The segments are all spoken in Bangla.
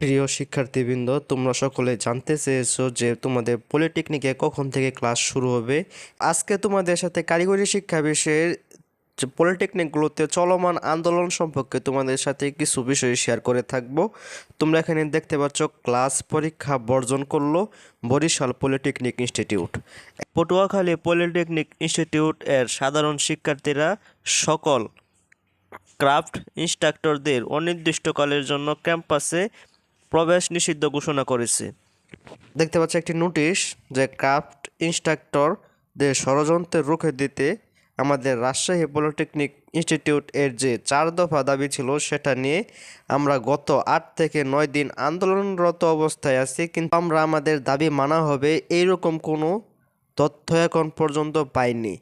প্রিয় শিক্ষার্থীবৃন্দ, তোমরা সকলে জানতে চেয়েছো যে তোমাদের পলিটেকনিকে কখন থেকে ক্লাস শুরু হবে। আজকে তোমাদের সাথে কারিগরি শিক্ষা বিষয়ের যে পলিটেকনিকগুলোতে চলমান আন্দোলন সম্পর্কে তোমাদের সাথে কিছু বিষয় শেয়ার করে থাকব। তোমরা এখানে দেখতে পাচ্ছ, ক্লাস পরীক্ষা বর্জন করল Barishal polytechnic institute. Patuakhali polytechnic institute এর সাধারণ শিক্ষার্থীরা সকল ক্রাফট ইনস্ট্রাক্টরদের অনির্দিষ্টকালের জন্য ক্যাম্পাসে প্রবেশ নিষিদ্ধ ঘোষণা করেছে। দেখতে পাচ্ছি একটি নোটিশ যে ক্রাফট ইনস্ট্রাক্টরদের ষড়যন্ত্রের রুখে দিতে আমাদের রাজশাহী পলিটেকনিক ইনস্টিটিউট এর যে চার দফা দাবি ছিল সেটা নিয়ে আমরা গত আট থেকে নয় দিন আন্দোলনরত অবস্থায় আছি, কিন্তু আমরা আমাদের দাবি মানা হবে এইরকম কোনো তথ্য এখন পর্যন্ত পাইনি।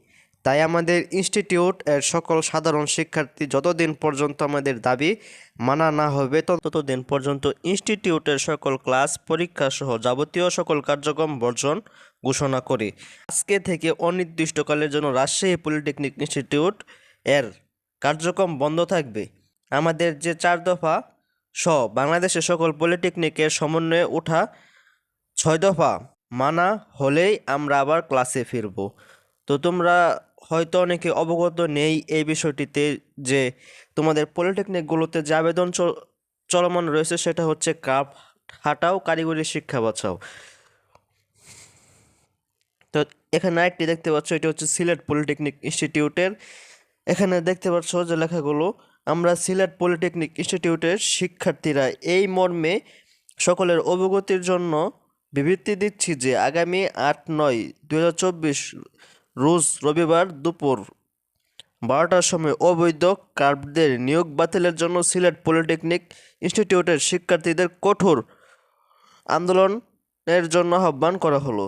তাই আমাদের ইনস্টিটিউট এর সকল সাধারণ শিক্ষার্থী যতদিন পর্যন্ত আমাদের দাবি মানা না হবে, তত- ততদিন পর্যন্ত ইনস্টিটিউটের সকল ক্লাস পরীক্ষা সহ যাবতীয় সকল কার্যক্রম বর্জন ঘোষণা করে। আজকে থেকে অনির্দিষ্টকালের জন্য রাজশাহী পলিটেকনিক ইনস্টিটিউট এর কার্যক্রম বন্ধ থাকবে। আমাদের যে চার দফা স, বাংলাদেশের সকল পলিটেকনিকের সমন্বয়ে ওঠা ছয় দফা মানা হলেই আমরা আবার ক্লাসে ফিরব। তো তোমরা হয়তো অনেকে অবগত নেই এই বিষয়টিতে যে তোমাদের পলিটেকনিকগুলোতে যে আবেদন চল- চলমান রয়েছে সেটা হচ্ছে কাপ হাটাও কারিগরি শিক্ষা বাঁচাও তো এখানে আরেকটি দেখতে পাচ্ছ, এটি হচ্ছে সিলেট পলিটেকনিক ইনস্টিটিউটের। এখানে দেখতে পাচ্ছ যে লেখাগুলো, আমরা সিলেট পলিটেকনিক ইনস্টিটিউটের শিক্ষার্থীরা এই মর্মে সকলের অবগতির জন্য বিবৃতি দিচ্ছি যে আগামী আট নয় দু হাজার চব্বিশ রোজ রবিবার দুপুর বারোটার সময় অবৈধ কার্পদের নিয়োগ বাতিলের জন্য সিলেট পলিটেকনিক ইনস্টিটিউটের শিক্ষার্থীদের কঠোর আন্দোলনের জন্য আহ্বান করা হলো।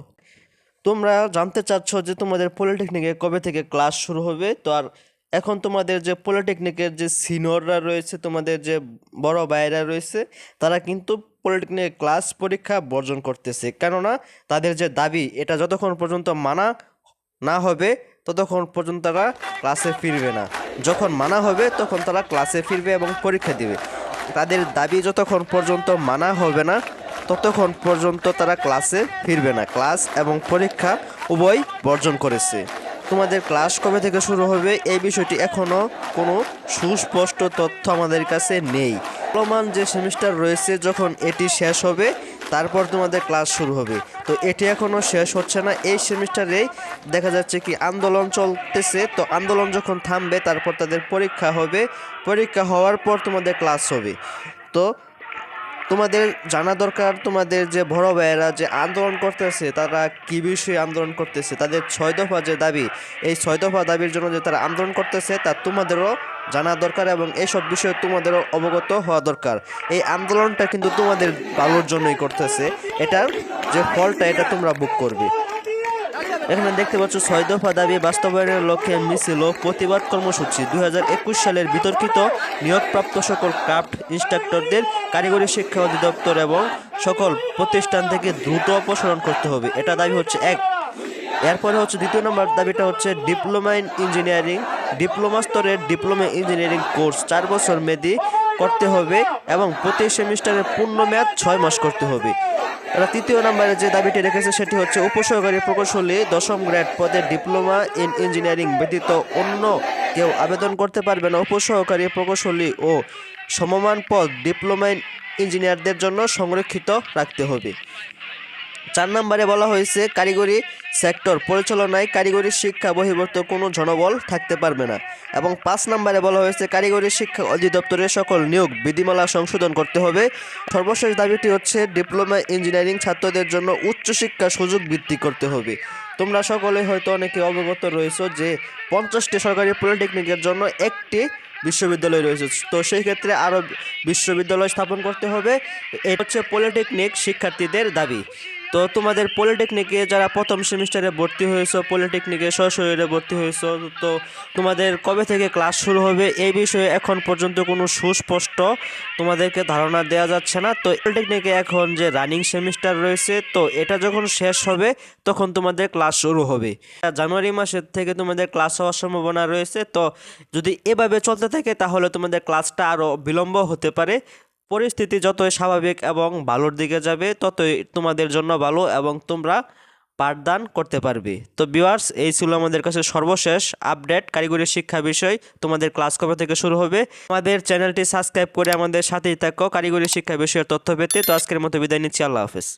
তোমরা জানতে চাচ্ছ যে তোমাদের পলিটেকনিকে কবে থেকে ক্লাস শুরু হবে? তো আর এখন তোমাদের যে পলিটেকনিকের যে সিনিয়ররা রয়েছে, তোমাদের যে বড় ভাইয়েরা রয়েছে, তারা কিন্তু পলিটেকনিক ক্লাস পরীক্ষা বর্জন করতেছে। কেননা তাদের যে দাবি, এটা যতক্ষণ পর্যন্ত মানা না হবে, ততক্ষণ পর্যন্ত তারা ক্লাসে ফিরবে না। যখন মানা হবে, তখন তারা ক্লাসে ফিরবে এবং পরীক্ষা দিবে। তাদের দাবি যতক্ষণ পর্যন্ত মানা হবে না, ততক্ষণ পর্যন্ত তারা ক্লাসে ফিরবে না। ক্লাস এবং পরীক্ষা উভয় বর্জন করেছে। তোমাদের ক্লাস কবে থেকে শুরু হবে, এই বিষয়টি এখনও কোনো সুস্পষ্ট তথ্য আমাদের কাছে নেই। চলমান যে সেমিস্টার রয়েছে, যখন এটি শেষ হবে তারপর তোমাদের ক্লাস শুরু হবে। তো এটি এখনও শেষ হচ্ছে না, এই সেমিস্টারেই দেখা যাচ্ছে কি আন্দোলন চলতেছে। তো আন্দোলন যখন থামবে, তারপর তাদের পরীক্ষা হবে। পরীক্ষা হওয়ার পর তোমাদের ক্লাস হবে। তো তোমাদের জানা দরকার, তোমাদের যে বড় ভাইয়েরা যে আন্দোলন করতেছে, তারা কী বিষয়ে আন্দোলন করতেছে? তাদের ছয় দফা যে দাবি, এই ছয় দফা দাবির জন্য যে তারা আন্দোলন করতেছে, তা তোমাদেরও জানা দরকার এবং এইসব বিষয়ে তোমাদেরও অবগত হওয়া দরকার। এই আন্দোলনটা কিন্তু তোমাদের ভালোর জন্যই করতেছে। এটার যে ফলটা, এটা তোমরা বুক করবে। এখানে দেখতে পাচ্ছ ছয় দফা দাবি বাস্তবায়নের লক্ষ্যে মিছিল ও প্রতিবাদ কর্মসূচি। দু হাজার একুশ সালের বিতর্কিত নিয়োগপ্রাপ্ত সকল ক্রাফট ইনস্ট্রাক্টরদের কারিগরি শিক্ষা অধিদপ্তর এবং সকল প্রতিষ্ঠান থেকে দ্রুত অপসারণ করতে হবে। এটা দাবি হচ্ছে এক। এরপরে হচ্ছে দ্বিতীয় নম্বর দাবিটা হচ্ছে ডিপ্লোমা ইন ইঞ্জিনিয়ারিং। ডিপ্লোমা স্তরের ডিপ্লোমা ইঞ্জিনিয়ারিং কোর্স চার বছর মেয়াদি করতে হবে এবং প্রতি সেমিস্টারের পূর্ণ মেয়াদ ছয় মাস করতে হবে। তারা তৃতীয় নম্বরে যে দাবিটি রেখেছে সেটি হচ্ছে উপসহকারী প্রকৌশলী দশম গ্রেড পদে ডিপ্লোমা ইন ইঞ্জিনিয়ারিং ব্যতীত অন্য কেউ আবেদন করতে পারবে না। উপসহকারী প্রকৌশলী ও সমমান পদ ডিপ্লোমা ইঞ্জিনিয়ারদের জন্য সংরক্ষিত রাখতে হবে। চার নম্বরে বলা হয়েছে, কারিগরি সেক্টর পরিচালনায় কারিগরি শিক্ষা বহির্ভূত কোনো জনবল থাকতে পারবে না। এবং পাঁচ নম্বরে বলা হয়েছে, কারিগরি শিক্ষা অধিদপ্তরের সকল নিয়োগ, বিধিমালা সংশোধন করতে হবে। সর্বশেষ দাবিটি হচ্ছে, ডিপ্লোমা ইঞ্জিনিয়ারিং ছাত্রদের জন্য উচ্চশিক্ষা সুযোগ বৃদ্ধি করতে হবে। তোমরা সকলে হয়তো অনেকে অবগত রয়েছো যে, পঞ্চাশটি সরকারি পলিটেকনিকের জন্য একটি বিশ্ববিদ্যালয় রয়েছে। তো সেই ক্ষেত্রে আরও বিশ্ববিদ্যালয় স্থাপন করতে হবে। এটা হচ্ছে পলিটেকনিক শিক্ষার্থীদের দাবি। তো তোমাদের পলিটেকনিকে যারা প্রথম সেমিস্টারে ভর্তি হয়েছো, পলিটেকনিকে সশরীরে ভর্তি হয়েছো, তো তোমাদের কবে থেকে ক্লাস শুরু হবে এই বিষয়ে এখন পর্যন্ত কোনো সুস্পষ্ট তোমাদেরকে ধারণা দেওয়া যাচ্ছে না। তো পলিটেকনিকে এখন যে রানিং সেমিস্টার রয়েছে, তো এটা যখন শেষ হবে, তখন তোমাদের ক্লাস শুরু হবে। জানুয়ারি মাসের থেকে তোমাদের ক্লাস হওয়ার সম্ভাবনা রয়েছে, তো যদি এভাবে চলতে থাকে, তাহলে তোমাদের ক্লাসটা আরও বিলম্ব হতে পারে। পরিস্থিতি যতই স্বাভাবিক এবং ভালোর দিকে যাবে, ততই তোমাদের জন্য ভালো এবং তোমরা পাঠদান করতে পারবে। তো ভিউয়ার্স এই ছিল আমাদের কাছে সর্বশেষ আপডেট কারিগরি শিক্ষা বিষয়। তোমাদের ক্লাস কবে থেকে শুরু হবে? আমাদের চ্যানেলটি সাবস্ক্রাইব করে আমাদের সাথেই থাকো কারিগরি শিক্ষা বিষয়ের তথ্য পেতে। তো আজকের মতো বিদায় নিচ্ছি, আল্লাহ হাফেজ।